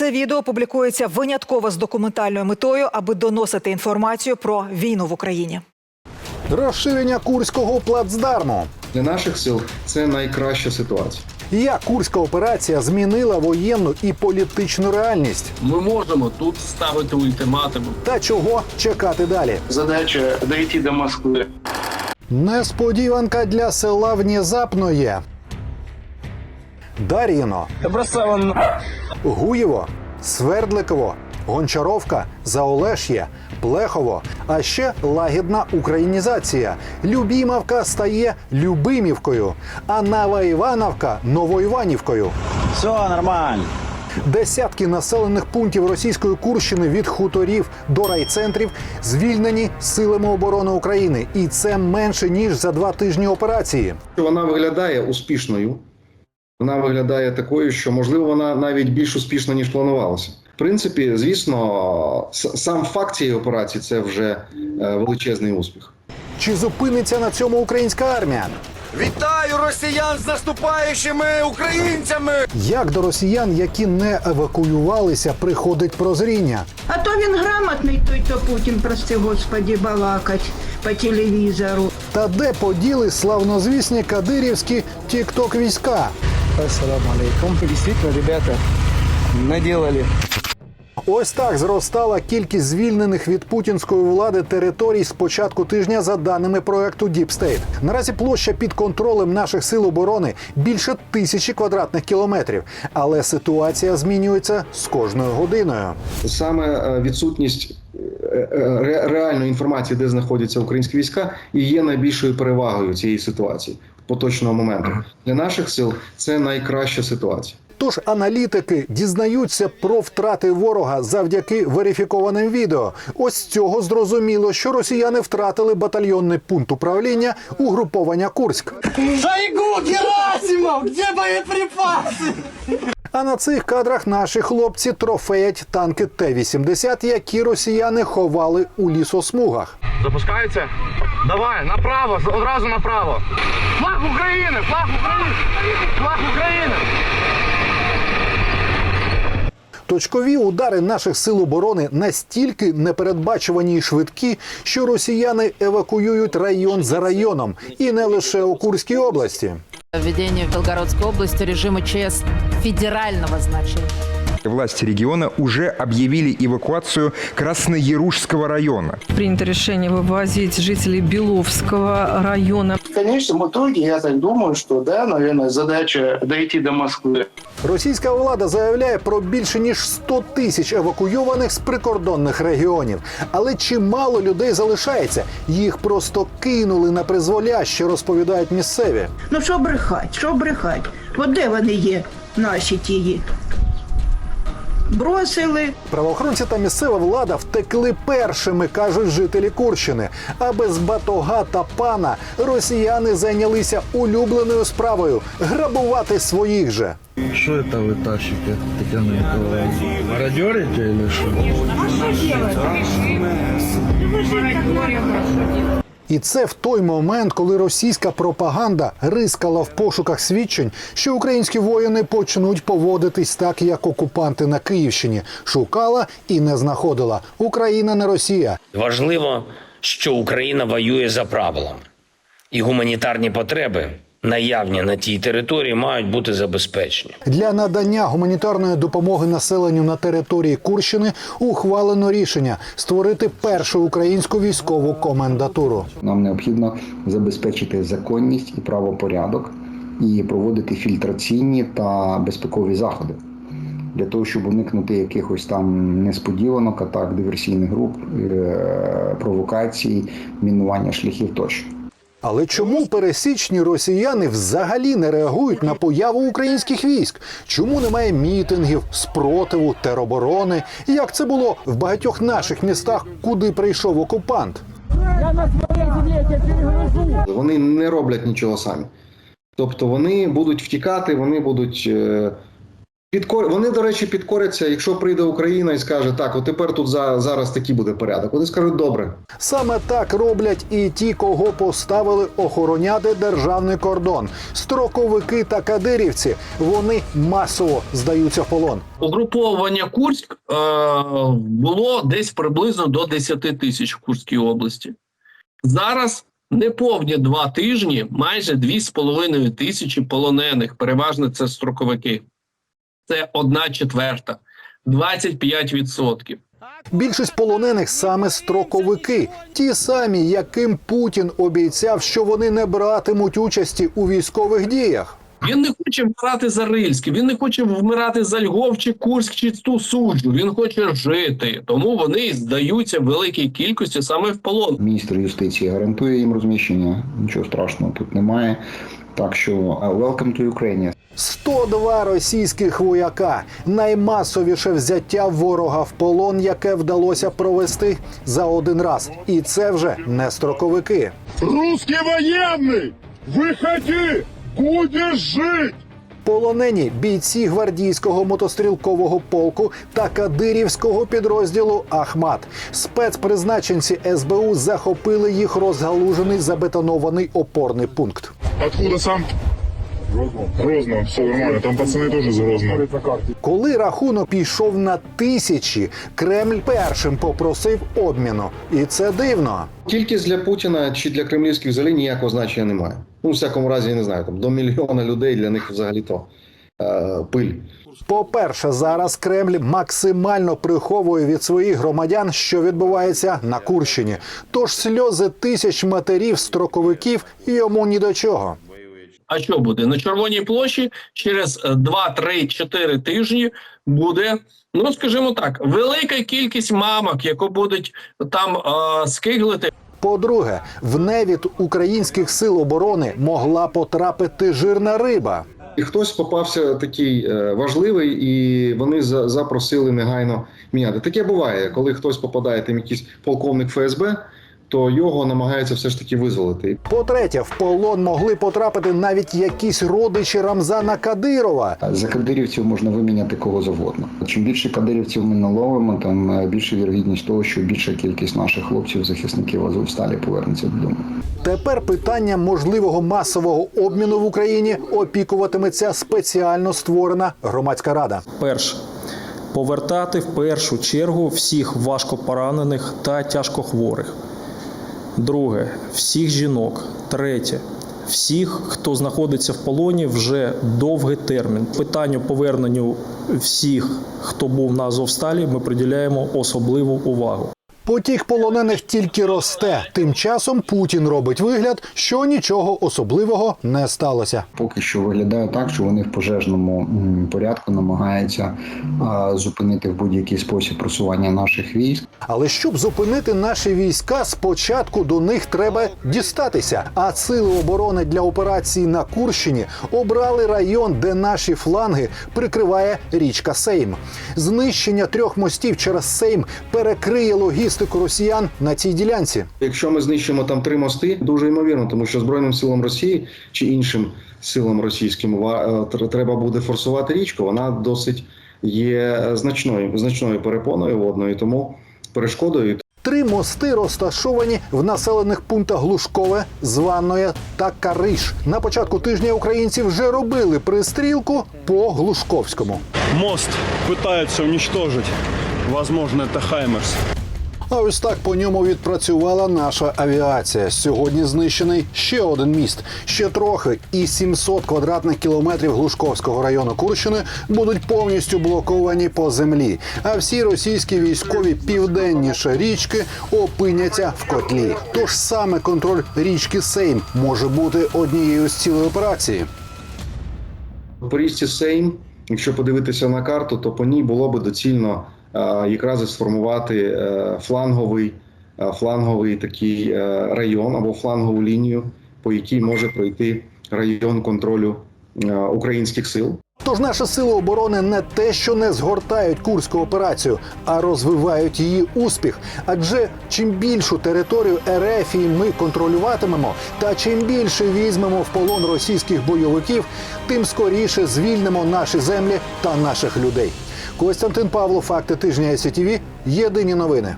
Це відео публікується винятково з документальною метою, аби доносити інформацію про війну в Україні. Розширення курського плацдарму. Для наших сил це найкраща ситуація. Як курська операція змінила воєнну і політичну реальність? Ми можемо тут ставити ультиматуми. Та чого чекати далі? Задача дойти до Москвы. Несподіванка для села Внезапноє. Дар'їно, Гуєво, Свердликово, Гончаровка, Заолеш'я, Плехово, а ще лагідна українізація. Любімавка стає Любимівкою, а Новоівановка Новоіванівкою. Все нормально. Десятки населених пунктів російської Курщини від хуторів до райцентрів звільнені силами оборони України, і це менше ніж за два тижні операції. Вона виглядає успішною. Вона виглядає такою, що можливо вона навіть більш успішна ніж планувалося. В принципі, звісно, сам факт цієї операції це вже е, величезний успіх. Чи зупиниться на цьому українська армія? Вітаю росіян з наступаючими українцями! Як до росіян, які не евакуювалися, приходить прозріння? А то він грамотний, той то Путін, прости господі, балакать по телевізору. Та де поділи славнозвісні кадирівські тікток війська? Ассаламу алейкум. Действительно, ребята, наделали. Ось так зростала кількість звільнених від путінської влади територій з початку тижня за даними проекту Deep State. Наразі площа під контролем наших сил оборони більше тисячі квадратних кілометрів, але ситуація змінюється з кожною годиною. Саме е, відсутність е, е, ре- реальної інформації, де знаходяться українські війська, і є найбільшою перевагою цієї ситуації поточного моменту. Для наших сил це найкраща ситуація. Тож аналітики дізнаються про втрати ворога завдяки верифікованим відео. Ось з цього зрозуміло, що росіяни втратили батальйонний пункт управління угруповання Курськ. Шойгу, Герасимов, де боеприпасы? А на цих кадрах наші хлопці трофеять танки Т-80, які росіяни ховали у лісосмугах. Запускається? Давай, направо, одразу направо. Флаг України! Флаг України! Флаг України! Точкові удари наших сил оборони настільки непередбачувані і швидкі, що росіяни евакуюють район за районом, і не лише у Курській області. Введение в Белгородской области режима ЧС федерального значения. Власти региона уже объявили эвакуацию Краснояружского района. Принято решение вывозить жителей Беловского района. В конечном итоге, я так думаю, что, да, наверное, задача дойти до Москвы. Російська влада заявляє про більше ніж 100 тисяч евакуйованих з прикордонних регіонів. Але чимало людей залишається. Їх просто кинули на призволяще, розповідають місцеві. Ну що брехать, що брехать? От де вони є, наші тії? Бросили. Правоохоронці та місцева влада втекли першими, кажуть жителі Курщини. А без батога та пана росіяни зайнялися улюбленою справою грабувати своїх же. Что это вы тащите, Татьяна Николаевна? Мародерите или что? І це в той момент, коли російська пропаганда рискала в пошуках свідчень, що українські воїни почнуть поводитись так, як окупанти на Київщині. Шукала і не знаходила. Україна не Росія. Важливо, що Україна воює за правилами, і гуманітарні потреби, наявні на тій території, мають бути забезпечені. Для надання гуманітарної допомоги населенню на території Курщини ухвалено рішення створити першу українську військову комендатуру. Нам необхідно забезпечити законність і правопорядок і проводити фільтраційні та безпекові заходи для того, щоб уникнути якихось там несподіванок, атак диверсійних груп, е, провокацій, мінування шляхів тощо. Але чому пересічні росіяни взагалі не реагують на появу українських військ? Чому немає мітингів, спротиву, тероборони? Як це було в багатьох наших містах, куди прийшов окупант? Вони не роблять нічого самі. Тобто вони будуть втікати, вони будуть е, Підкор... Вони, до речі, підкоряться, якщо прийде Україна і скаже, так, от тепер тут за... зараз такий буде порядок. Вони скажуть, добре. Саме так роблять і ті, кого поставили охороняти державний кордон. Строковики та кадирівці вони масово здаються в полон. Угруповання Курськ е, було десь приблизно до 10 тисяч в Курській області. Зараз неповні два тижні, майже 2,5 тисячі полонених, переважно це строковики. Це одна четверта, 25%. Більшість полонених саме строковики, ті самі, яким Путін обіцяв, що вони не братимуть участі у військових діях. Він не хоче вмирати за Рильське, він не хоче вмирати за Львов чи Курськ чи ту суджу. Він хоче жити. Тому вони здаються в великій кількості саме в полон. Міністр юстиції гарантує їм розміщення. Нічого страшного тут немає. Так що uh, welcome to Ukraine. 102 російських вояка наймасовіше взяття ворога в полон, яке вдалося провести за один раз. І це вже не строковики. Русский военный! Выходи! Будешь жить! Полонені бійці гвардійського мотострілкового полку та кадирівського підрозділу Ахмат. Спецпризначенці СБУ захопили їх розгалужений забетонований опорний пункт. Откуда сам? Грозно, все нормально. Там пацани теж з Грозного. Коли рахунок пішов на тисячі, Кремль першим попросив обміну, і це дивно. Кількість для Путіна чи для кремлівських взагалі ніякого значення немає. Ну, у всякому разі, я не знаю, там до мільйона людей для них взагалі то е, пиль. По-перше, зараз Кремль максимально приховує від своїх громадян, що відбувається на Курщині. Тож сльози тисяч матерів строковиків йому ні до чого. А що буде на Червоній площі через 2, 3, 4 тижні буде. Ну скажімо так, велика кількість мамок, які будуть там е, скиглити. По-друге, в невід українських сил оборони могла потрапити жирна риба. І хтось попався такий е, важливий, і вони за- запросили негайно міняти. Таке буває, коли хтось попадає там якийсь полковник ФСБ, то його намагаються все ж таки визволити. По-третє, в полон могли потрапити навіть якісь родичі Рамзана Кадирова. За кадирівців можна виміняти кого завгодно. Чим більше кадирівців ми наловимо, там е, більша вірогідність того, що більша кількість наших хлопців, захисників Азовсталі повернеться додому. Тепер питання можливого масового обміну в Україні опікуватиметься спеціально створена громадська рада. Перше. Повертати в першу чергу всіх важкопоранених та тяжкохворих. Друге всіх жінок. Третє всіх, хто знаходиться в полоні вже довгий термін. Питанню поверненню всіх, хто був на Азовсталі, ми приділяємо особливу увагу. Потік полонених тільки росте. Тим часом Путін робить вигляд, що нічого особливого не сталося. Поки що виглядає так, що вони в пожежному порядку намагаються зупинити в будь-який спосіб просування наших військ. Але щоб зупинити наші війська, спочатку до них треба дістатися. А сили оборони для операції на Курщині обрали район, де наші фланги прикриває річка Сейм. Знищення трьох мостів через Сейм перекриє логістику росіян на цій ділянці. Якщо ми знищимо там три мости, дуже ймовірно, тому що збройним силам Росії чи іншим силам російським е, треба буде форсувати річку. Вона досить є значною значною перепоною водною, тому перешкодою. Три мости розташовані в населених пунктах Глушкове, Званноє та Кариш. На початку тижня українці вже робили пристрілку по Глушковському. Мост пытаются уничтожить. Возможно, это Хаймерс. А ось так по ньому відпрацювала наша авіація. Сьогодні знищений ще один міст. Ще трохи, і 700 квадратних кілометрів Глушковського району Курщини будуть повністю блоковані по землі. А всі російські військові південніше річки опиняться в котлі. Тож саме контроль річки Сейм може бути однією з цілей операції. по річці Сейм, якщо подивитися на карту, то по ній було би доцільно якраз і сформувати е, фланговий, е, фланговий такий е, район або флангову лінію, по якій може пройти район контролю е, українських сил. Тож наші сили оборони не те, що не згортають курську операцію, а розвивають її успіх. Адже чим більшу територію РФ ми контролюватимемо, та чим більше візьмемо в полон російських бойовиків, тим скоріше звільнимо наші землі та наших людей. Костянтин Павло, факти тижня СІТВ. Єдині новини.